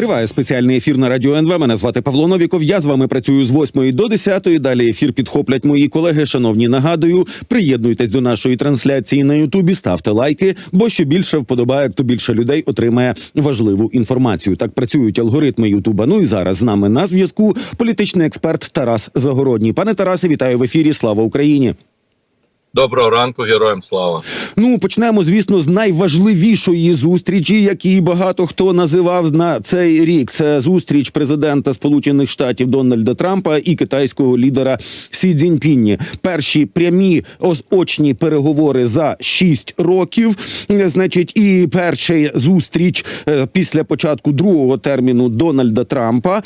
Триває спеціальний ефір на радіо НВ. Мене звати Павло Новіков. Я з вами працюю з 8 до 10. Далі ефір підхоплять мої колеги. Шановні, нагадую, приєднуйтесь до нашої трансляції на Ютубі, ставте лайки, бо що більше вподобає, то більше людей отримає важливу інформацію. Так працюють алгоритми Ютуба. Ну і зараз з нами на зв'язку політичний експерт Тарас Загородній. Пане Тарасе, вітаю в ефірі. Слава Україні! Доброго ранку, героям слава. Ну почнемо, звісно, з найважливішої зустрічі, які багато хто називав на цей рік. Це зустріч президента Сполучених Штатів Дональда Трампа і китайського лідера Сі Цзіньпінні. Перші прямі очні переговори за шість років. Значить, і перша зустріч е, після початку другого терміну Дональда Трампа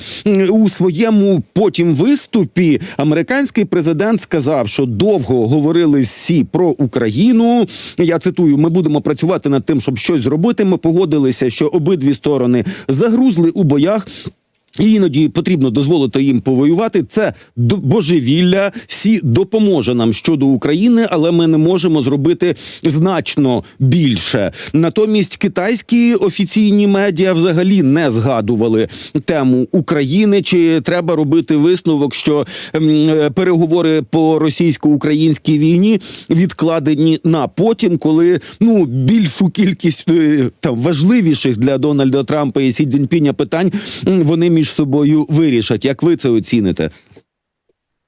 у своєму потім виступі американський президент сказав, що довго говорили з Сі про Україну. Я цитую: ми будемо працювати над тим, щоб щось зробити. Ми погодилися, що обидві сторони загрузли у боях. І іноді потрібно дозволити їм повоювати. Це божевілля. Сі допоможе нам щодо України, але ми не можемо зробити значно більше. Натомість китайські офіційні медіа взагалі не згадували тему України. Чи треба робити висновок, що е, переговори по російсько-українській війні відкладені на потім, коли ну більшу кількість е, там важливіших для Дональда Трампа і Сі Цзіньпіня питань вони між собою вирішать. Як ви це оціните?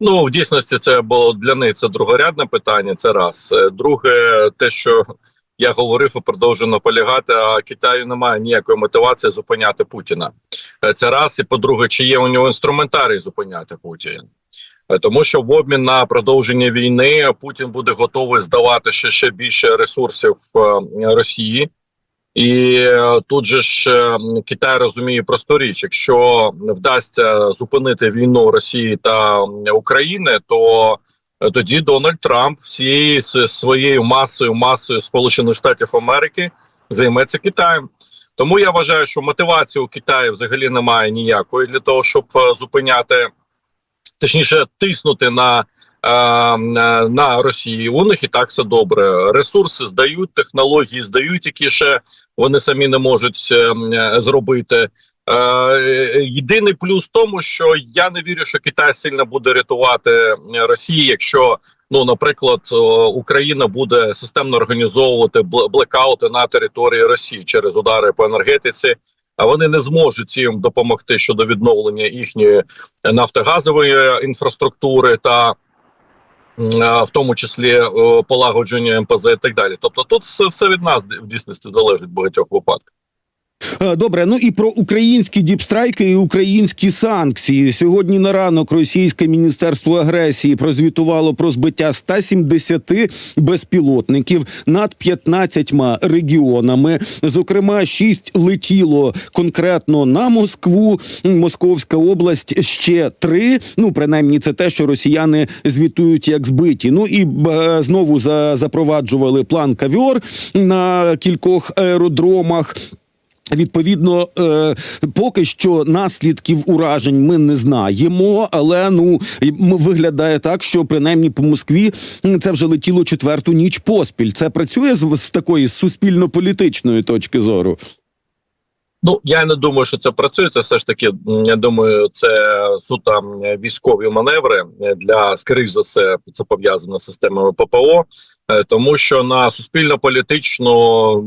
Ну в дійсності це було для них це другорядне питання. Це раз. Е, Друге, те, що я говорив і продовжую наполягати, а Китаю немає ніякої мотивації зупиняти Путіна. Е, Це раз. І по-друге, чи є у нього інструментарій зупиняти Путіна? Е, Тому що в обмін на продовження війни Путін буде готовий здавати ще, ще більше ресурсів Росії. І е, тут же ж е, Китай розуміє просту річ: якщо вдасться зупинити війну Росії та України, то е, тоді Дональд Трамп всією своєю масою, масою Сполучених Штатів Америки займеться Китаєм. Тому я вважаю, що мотивації у Китаю взагалі немає ніякої для того, щоб зупиняти, точніше, тиснути на. Е, На, Росії у них і так все добре. Ресурси здають, технології здають, які ще вони самі не можуть е, е, зробити. Єдиний плюс в тому, що я не вірю, що Китай сильно буде рятувати Росії, якщо ну, наприклад, Україна буде системно організовувати бл- блекаути на території Росії через удари по енергетиці. А вони не зможуть їм допомогти щодо відновлення їхньої нафтогазової інфраструктури та в тому числі полагодження МПЗ і так далі. Тобто, тут все, все від нас в дійсності залежить в багатьох випадках. Е, Добре, ну і про українські діпстрайки і українські санкції. Сьогодні на ранок російське міністерство агресії прозвітувало про збиття 170 безпілотників над 15 регіонами. Зокрема, 6 летіло конкретно на Москву. Московська область ще три. Ну, принаймні, це те, що росіяни звітують як збиті. Ну і е, знову за, запроваджували план кавьор на кількох аеродромах. Відповідно, е, поки що наслідків уражень ми не знаємо, але ну виглядає так, що принаймні по Москві це вже летіло четверту ніч поспіль. Це працює з такої суспільно-політичної точки зору. Ну я не думаю, що це працює. Це все ж таки, я думаю, це суто військові маневри для скоріш за все, це пов'язано з системами ППО, е, тому що на суспільно-політичну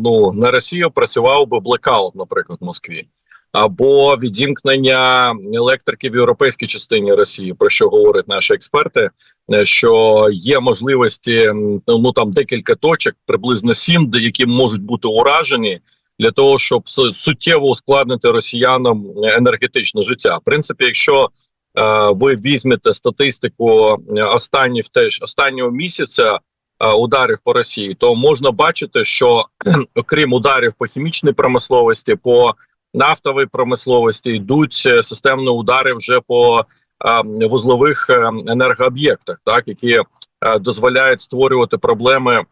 ну на Росію працював би блекаут, наприклад, в Москві. Або відімкнення електрики в європейській частині Росії, про що говорять наші експерти, е, що є можливості ну там декілька точок, приблизно сім, де які можуть бути уражені для того, щоб суттєво ускладнити росіянам енергетичне життя. В принципі, якщо е, ви візьмете статистику е, останніх теж останнього місяця е, ударів по Росії, то можна бачити, що окрім ударів по хімічній промисловості, по нафтовій промисловості йдуть е, системні удари вже по е, вузлових е, енергооб'єктах, так які е, дозволяють створювати проблеми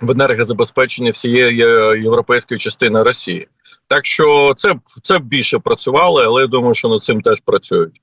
в енергозабезпечення всієї е, європейської частини Росії. Так що це, це більше працювало, але я думаю, що над цим теж працюють.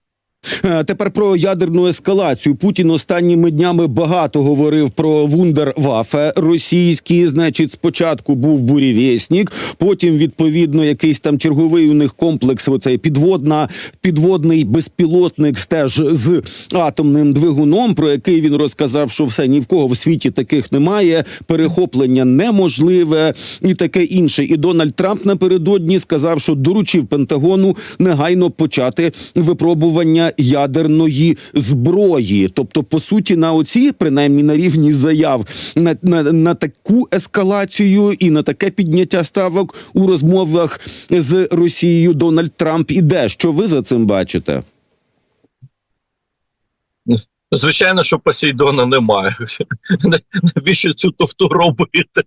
Е, Тепер про ядерну ескалацію. Путін останніми днями багато говорив про вундервафе російські. Значить, спочатку був бурєвєснік, потім відповідно якийсь там черговий у них комплекс. Оцей підводна підводний безпілотник теж з атомним двигуном, про який він розказав, що все ні в кого в світі таких немає. Перехоплення неможливе і таке інше. І Дональд Трамп напередодні сказав, що доручив Пентагону негайно почати випробування ядерної зброї. Тобто, по суті, на оці, принаймні на рівні заяв, на, на, на таку ескалацію і на таке підняття ставок у розмовах з Росією Дональд Трамп іде. Що ви за цим бачите? Звичайно, що Посейдона немає. Навіщо цю тофту робити?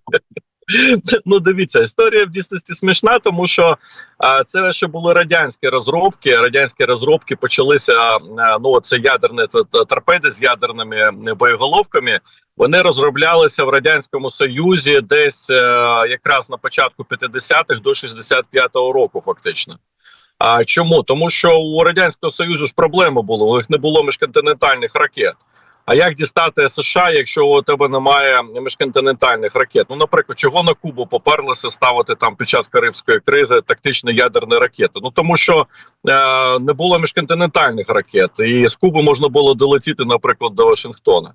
Ну, дивіться, історія в дійсності смішна, тому що а, це ще були радянські розробки. Радянські розробки почалися. А, ну, це ядерні торпеди з ядерними е, боєголовками. Вони розроблялися в радянському союзі десь е, якраз на початку 50-х до 65-го року, фактично. А чому? Тому що у радянського союзу ж проблеми були. У них не було міжконтинентальних ракет. А як дістати США, якщо у тебе немає міжконтинентальних ракет? Ну, наприклад, чого на Кубу поперлися ставити там під час Карибської кризи тактичні ядерні ракети? Ну тому що е, не було міжконтинентальних ракет, і з Куби можна було долетіти, наприклад, до Вашингтона.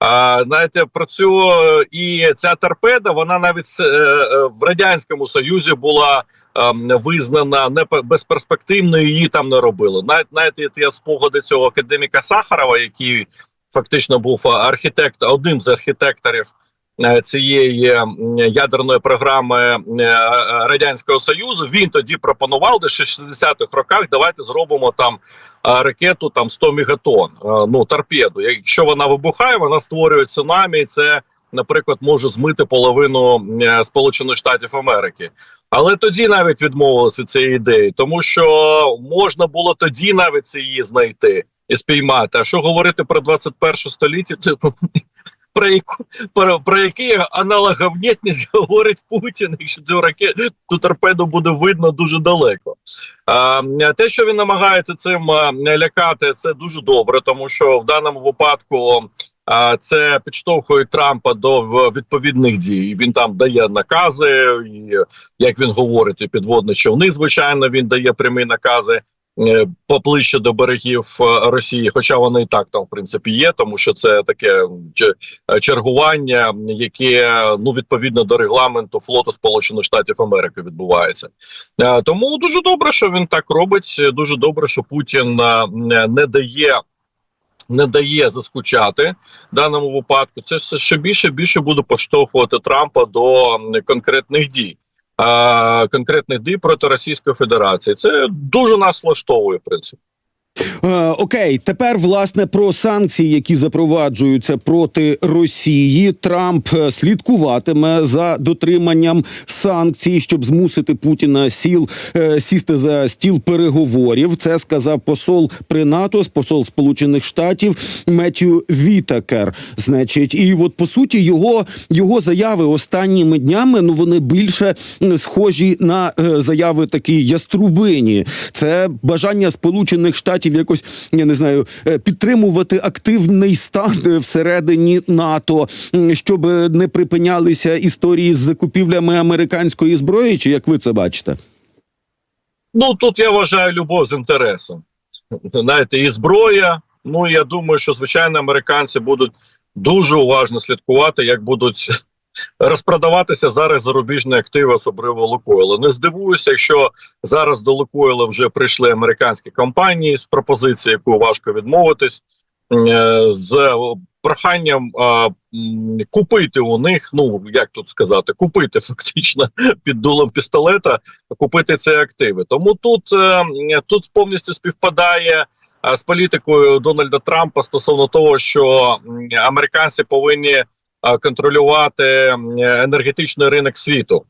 А знаєте, про цю е, і ця торпеда, вона навіть е, е, в радянському союзі була ем, визнана не безперспективною. Її там не робили. Навіть знаєте, є спогади цього академіка Сахарова, який фактично був е, архітект, один з архітекторів е, цієї ядерної програми е, е, радянського союзу. Він тоді пропонував ще 60-х роках. Давайте зробимо там е, ракету там 100 мегатон. е, Ну торпеду. Якщо вона вибухає, вона створює цунамі. і Це, наприклад, може змити половину е, Сполучених Штатів Америки. Але тоді навіть відмовилися від цієї ідеї, тому що можна було тоді навіть її знайти спіймати. А що говорити про 21 століття? Типу, про яку про, про який аналоговнєтність говорить Путін, якщо цю ракету ту торпеду буде видно дуже далеко. А, те, що він намагається цим лякати, це дуже добре, тому що в даному випадку. А це підштовхує Трампа до відповідних дій. Він там дає накази, і як він говорить, і підводні човни, звичайно, він дає прямі накази поближче до берегів е, Росії. Хоча вони і так там в принципі є, тому що це таке е, чергування, яке ну відповідно до регламенту флоту Сполучених Штатів Америки відбувається. Е, Тому дуже добре, що він так робить. Дуже добре, що Путін е, не дає. Не дає заскучати в даному випадку. Це ще більше більше буде поштовхувати Трампа до конкретних дій, конкретних дій проти Російської Федерації. Це дуже нас влаштовує в принципі. Е, окей, тепер власне про санкції, які запроваджуються проти Росії. Трамп е, слідкуватиме за дотриманням санкцій, щоб змусити Путіна сіл е, сісти за стіл переговорів. Це сказав посол при НАТО, посол Сполучених Штатів Меттю Вітакер. Значить, і от по суті його, його заяви останніми днями ну вони більше схожі на заяви такі яструбині. Це бажання Сполучених Штатів якось я не знаю е, підтримувати активний стан е, всередині НАТО, щоб не припинялися історії з закупівлями американської зброї. Чи як ви це бачите? Ну тут я вважаю любов з інтересом. Знаєте, і зброя. Ну я думаю, що звичайно американці будуть дуже уважно слідкувати, як будуть розпродаватися зараз зарубіжні активи, особливо Лукойла. Не здивуюся, якщо зараз до Лукойла вже прийшли американські компанії з пропозицією, яку важко відмовитись, е, з проханням купити у них. Ну як тут сказати, купити фактично під дулом пістолета, купити ці активи. Тому тут, е, тут повністю співпадає. З політикою Дональда Трампа стосовно того, що американці повинні контролювати енергетичний ринок світу,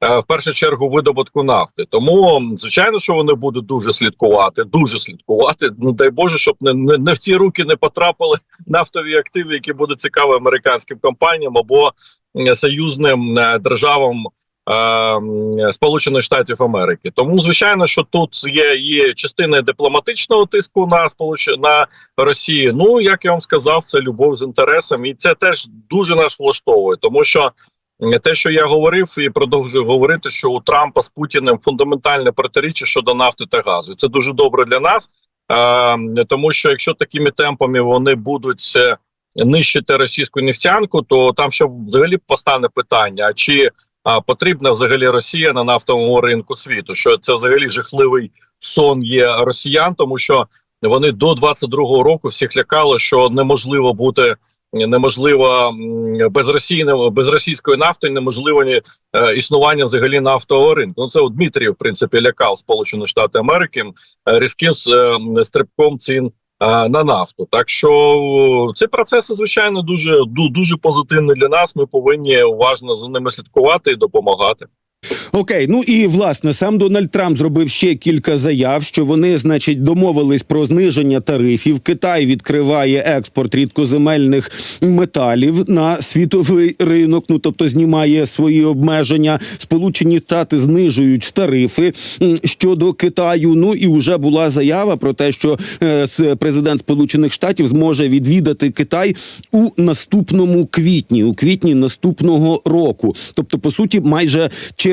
е, в першу чергу видобутку нафти. Тому звичайно, що вони будуть дуже слідкувати, дуже слідкувати. Ну дай Боже, щоб не, не, не в ці руки не потрапили нафтові активи, які будуть цікаві американським компаніям або союзним е, державам е, Сполучених Штатів Америки. Тому звичайно, що тут є, є частина дипломатичного тиску на сполуч... на Росію. Ну як я вам сказав, це любов з інтересом, і це теж дуже нас влаштовує, тому що. Те, що я говорив, і продовжую говорити, що у Трампа з Путіним фундаментальне протиріччя щодо нафти та газу. І Це дуже добре для нас, е, тому що якщо такими темпами вони будуть е, нищити російську нефтянку, то там ще взагалі постане питання: чи а, потрібна взагалі Росія на нафтовому ринку світу? Що це взагалі жахливий сон є росіян, тому що вони до 22-го року всіх лякали, що неможливо бути. Неможливо без Росії, без російської нафти неможливо е, існування взагалі нафтового ринку. Ну це от Дмитрій, в принципі, лякав Сполучені Штати Америки е, різким е, стрибком цін на нафту. Так що ці процеси, звичайно, дуже ду- дуже позитивні для нас. Ми повинні уважно за ними слідкувати і допомагати. Окей, ну і власне сам Дональд Трамп зробив ще кілька заяв, що вони, значить, домовились про зниження тарифів. Китай відкриває експорт рідкоземельних металів на світовий ринок. Ну тобто знімає свої обмеження. Сполучені Штати знижують тарифи щодо Китаю. Ну і вже була заява про те, що е, президент Сполучених Штатів зможе відвідати Китай у наступному квітні, у квітні наступного року. Тобто, по суті, майже через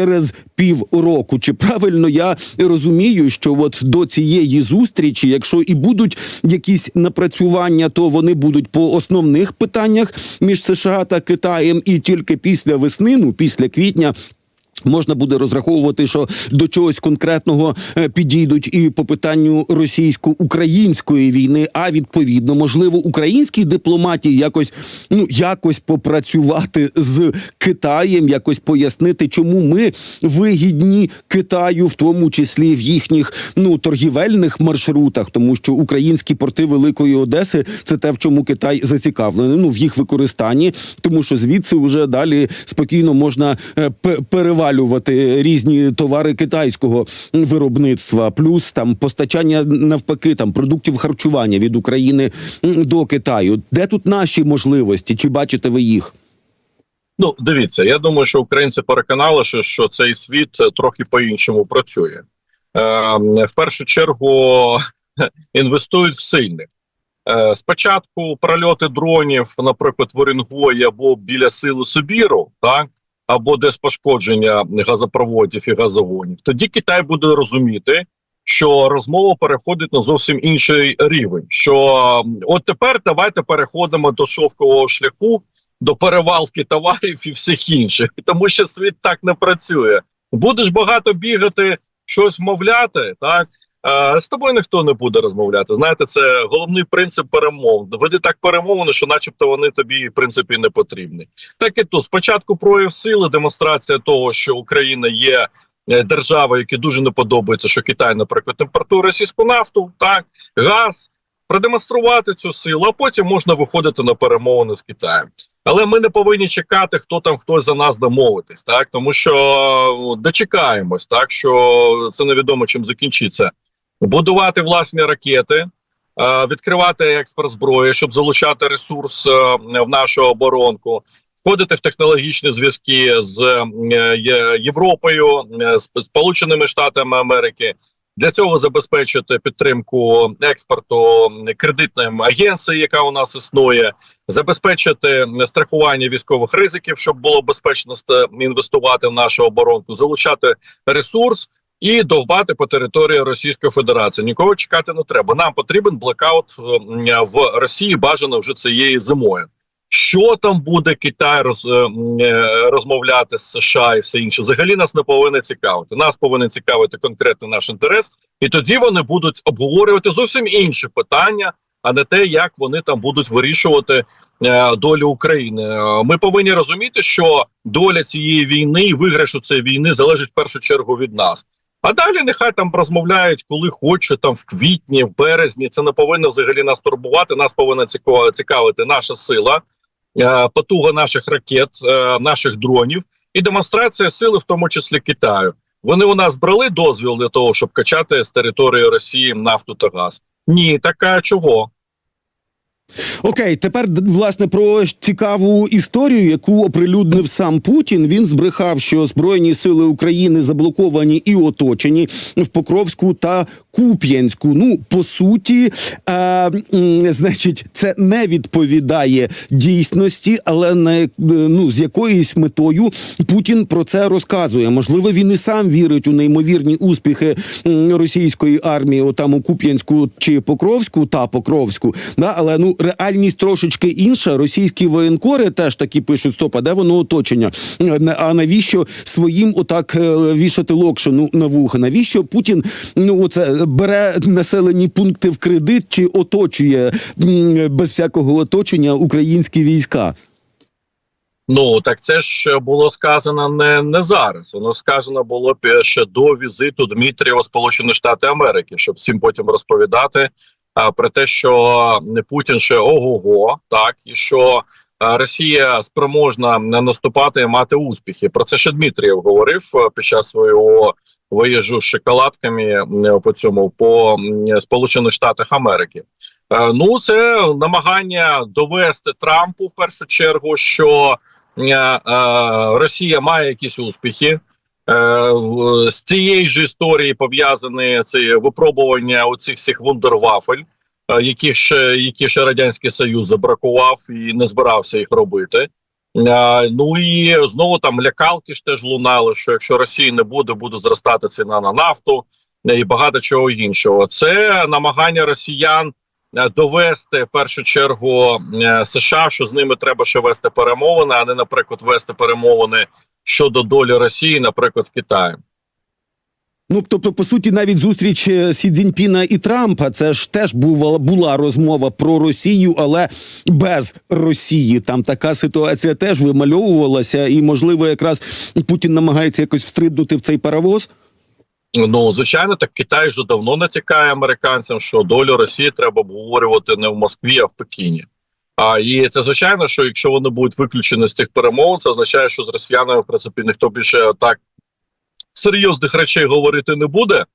півроку. Чи правильно я розумію, що от до цієї зустрічі, якщо і будуть якісь напрацювання, то вони будуть по основних питаннях між США та Китаєм, і тільки після весни, ну після квітня. Можна буде розраховувати, що до чогось конкретного е, підійдуть і по питанню російсько-української війни. А відповідно, можливо, українській дипломатії якось ну якось попрацювати з Китаєм, якось пояснити, чому ми вигідні Китаю, в тому числі в їхніх ну торгівельних маршрутах, тому що українські порти Великої Одеси це те, в чому Китай зацікавлений. Ну в їх використанні, тому що звідси вже далі спокійно можна е, пе- різні товари китайського виробництва, плюс там постачання навпаки там продуктів харчування від України до Китаю. Де тут наші можливості? Чи бачите ви їх? Ну, дивіться, я думаю, що українці переконали, що, цей світ трохи по-іншому працює. Е, в першу чергу інвестують в сильних. Е, спочатку прольоти дронів, наприклад, в Орінгої або біля сили Сибіру, так або десь пошкодження газопроводів і газогонів. Тоді Китай буде розуміти, що розмова переходить на зовсім інший рівень. Що от тепер давайте переходимо до шовкового шляху, до перевалки товарів і всіх інших, тому що світ так не працює. Будеш багато бігати, щось мовляти, так з тобою ніхто не буде розмовляти. Знаєте, це головний принцип перемов. Веди так перемовини, що, начебто, вони тобі в принципі не потрібні. Так і тут спочатку прояв сили, демонстрація того, що Україна є. е, Держава, які дуже не подобається, що Китай, наприклад, імпортує російську нафту, так газ, продемонструвати цю силу, а потім можна виходити на перемовини з Китаєм. Але ми не повинні чекати, хто там хтось за нас домовитись, так тому що дочекаємось, так що це невідомо чим закінчиться. Будувати власні ракети, е, відкривати експорт зброї, щоб залучати ресурс е, в нашу оборонку, входити в технологічні зв'язки з е, Європою, з Сполученими Штатами Америки. Для цього забезпечити підтримку експорту кредитним агенції, яка у нас існує, забезпечити страхування військових ризиків, щоб було безпечно інвестувати в нашу оборонку, залучати ресурс і довбати по території Російської Федерації. Нікого чекати не треба. Нам потрібен блекаут е, в Росії, бажано вже цієї зимою. Що там буде Китай роз, е, е, розмовляти з США і все інше? Взагалі нас не повинен цікавити. Нас повинен цікавити конкретно наш інтерес, і тоді вони будуть обговорювати зовсім інші питання, а не те, як вони там будуть вирішувати е, долю України. Е, Ми повинні розуміти, що доля цієї війни і виграшу цієї війни залежить в першу чергу від нас. А далі нехай там розмовляють, коли хочуть, там в квітні, в березні. Це не повинно взагалі нас турбувати. Нас повинна цікавити наша сила, е, потуга наших ракет, е, наших дронів і демонстрація сили, в тому числі Китаю. Вони у нас брали дозвіл для того, щоб качати з території Росії нафту та газ. Ні, така чого? Окей, тепер власне про цікаву історію, яку оприлюднив сам Путін. Він збрехав, що збройні сили України заблоковані і оточені в Покровську та Куп'янську. Ну по суті, е, значить, це не відповідає дійсності, але не е, ну з якоюсь метою Путін про це розказує. Можливо, він і сам вірить у неймовірні успіхи російської армії, отам у Куп'янську чи Покровську та Покровську. Да, але ну реальність трошечки інша. Російські воєнкори теж такі пишуть: стоп, а де воно оточення? Е, А навіщо своїм отак е, вішати локшину на вуха? Навіщо Путін ну оце бере населені пункти в кредит чи оточує без всякого оточення українські війська? Ну так це ж було сказано не, не зараз. Воно сказано було ще до візиту Дмитрія у Сполучені Штати Америки, щоб всім потім розповідати про те, що Путін ще ого-го, так і що Росія спроможна наступати і мати успіхи. Про це ще Дмитрієв говорив під час свого виїжджу з шоколадками по цьому по Сполучених Штатах Америки. Е, Ну, це намагання довести Трампу в першу чергу, що е, е, Росія має якісь успіхи. Е, З цієї ж історії пов'язані ці випробування оцих всіх вундервафель, е, які ще які ще радянський Союз забракував і не збирався їх робити. Е, Ну і знову там лякалки ж теж лунали, що якщо Росії не буде, буде зростати ціна на нафту і багато чого іншого. Це намагання росіян довести в першу чергу е, США, що з ними треба ще вести перемовини, а не, наприклад, вести перемовини щодо долі Росії, наприклад, з Китаєм. Ну тобто, по суті, навіть зустріч е, Сі Цзіньпіна і Трампа, це ж теж була була розмова про Росію, але без Росії. Там така ситуація теж вимальовувалася, і можливо, якраз Путін намагається якось встрибнути в цей паровоз. Ну звичайно, так Китай вже давно натякає американцям, що долю Росії треба обговорювати не в Москві, а в Пекіні. А і це звичайно, що якщо вони будуть виключені з цих перемовин, це означає, що з росіянами в принципі ніхто більше так серйозних речей говорити не буде.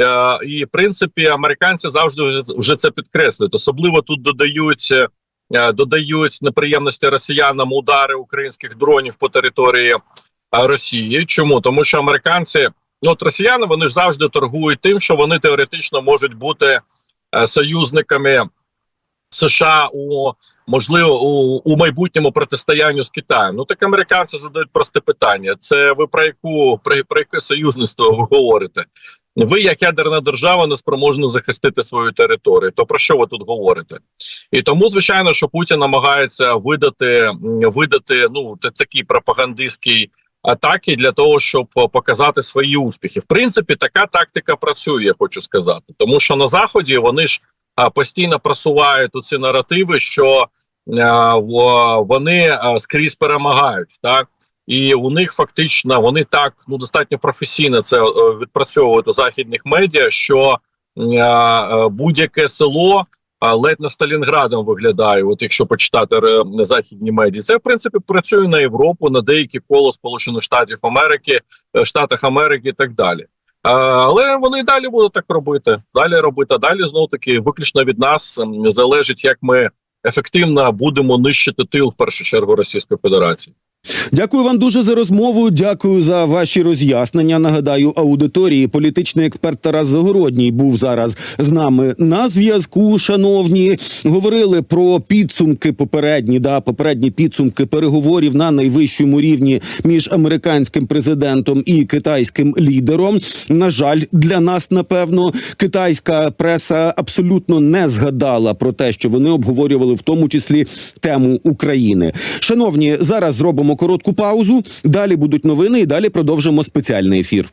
Е, і в принципі американці завжди вже це підкреслюють. Особливо тут додають, е, додають неприємності росіянам удари українських дронів по території е, Росії. Чому тому, що американці, ну от росіяни, вони ж завжди торгують тим, що вони теоретично можуть бути е, союзниками США у можливо у, у майбутньому протистоянню з Китаєм. Ну так американці задають просте питання: це ви про яку про, про яке союзництво ви говорите? Ви, як ядерна держава, не спроможні захистити свою територію. То про що ви тут говорите? І тому, звичайно, що Путін намагається видати видати ну та- такий пропагандистський атаки для того, щоб е, показати свої успіхи. В принципі, така тактика працює, я хочу сказати, тому що на заході вони ж постійно просувають ці наративи, що вони скрізь перемагають, так і у них фактично вони так ну достатньо професійно це е, відпрацьовують у західних медіа, що е, е, будь-яке село. А, Ледь не Сталінградом виглядає, от якщо почитати західні медіа, це в принципі працює на Європу, на деякі коло Сполучених Штатів Америки, е, Штатах Америки і так далі. Але вони і далі будуть так робити. Далі робити. А далі знову таки виключно від нас залежить, як ми ефективно будемо нищити тил в першу чергу Російської Федерації. Дякую вам дуже за розмову. Дякую за ваші роз'яснення. Нагадаю, аудиторії політичний експерт Тарас Загородній був зараз з нами на зв'язку. Шановні, говорили про підсумки попередні, да попередні підсумки переговорів на найвищому рівні між американським президентом і китайським лідером. На жаль, для нас напевно китайська преса абсолютно не згадала про те, що вони обговорювали в тому числі тему України. Шановні, зараз зробимо коротку паузу. Далі будуть новини, і далі продовжимо спеціальний ефір.